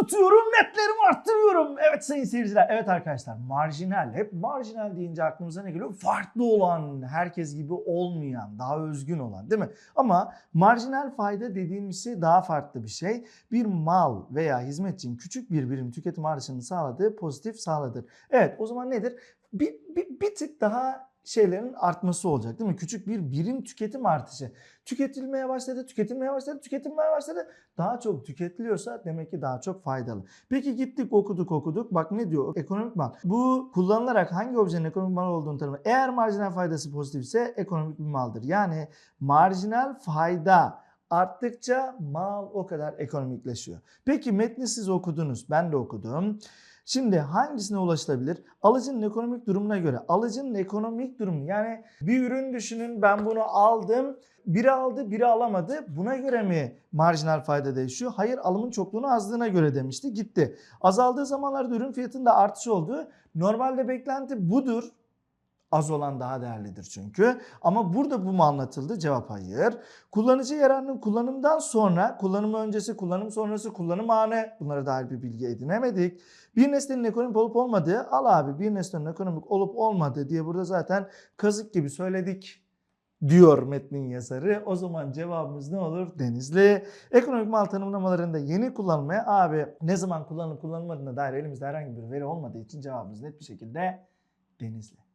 tutuyorum, netlerimi arttırıyorum. Evet sayın seyirciler, evet arkadaşlar marjinal. Hep marjinal deyince aklımıza ne geliyor? Farklı olan, herkes gibi olmayan, daha özgün olan değil mi? Ama marjinal fayda dediğimiz şey daha farklı bir şey. Bir mal veya hizmet için küçük bir birim tüketim artışını sağladığı pozitif sağladır. Evet o zaman nedir? Bir, bir, bir tık daha şeylerin artması olacak değil mi? Küçük bir birim tüketim artışı. Tüketilmeye başladı, tüketilmeye başladı, tüketilmeye başladı. Daha çok tüketiliyorsa demek ki daha çok faydalı. Peki gittik okuduk okuduk. Bak ne diyor? Ekonomik mal. Bu kullanılarak hangi objenin ekonomik mal olduğunu tanımlar. Eğer marjinal faydası pozitifse ekonomik bir maldır. Yani marjinal fayda arttıkça mal o kadar ekonomikleşiyor. Peki metni siz okudunuz. Ben de okudum. Şimdi hangisine ulaşılabilir? Alıcının ekonomik durumuna göre. Alıcının ekonomik durumu yani bir ürün düşünün ben bunu aldım. Biri aldı biri alamadı. Buna göre mi marjinal fayda değişiyor? Hayır alımın çokluğunu azlığına göre demişti gitti. Azaldığı zamanlarda ürün fiyatında artış oldu. Normalde beklenti budur. Az olan daha değerlidir çünkü. Ama burada bu mu anlatıldı? Cevap hayır. Kullanıcı yararının kullanımdan sonra, kullanım öncesi, kullanım sonrası, kullanım anı bunlara dair bir bilgi edinemedik. Bir nesnenin ekonomik olup olmadığı, al abi bir nesnenin ekonomik olup olmadığı diye burada zaten kazık gibi söyledik diyor metnin yazarı. O zaman cevabımız ne olur? Denizli. Ekonomik mal tanımlamalarında yeni kullanmaya abi ne zaman kullanılıp kullanılmadığına dair elimizde herhangi bir veri olmadığı için cevabımız net bir şekilde Denizli.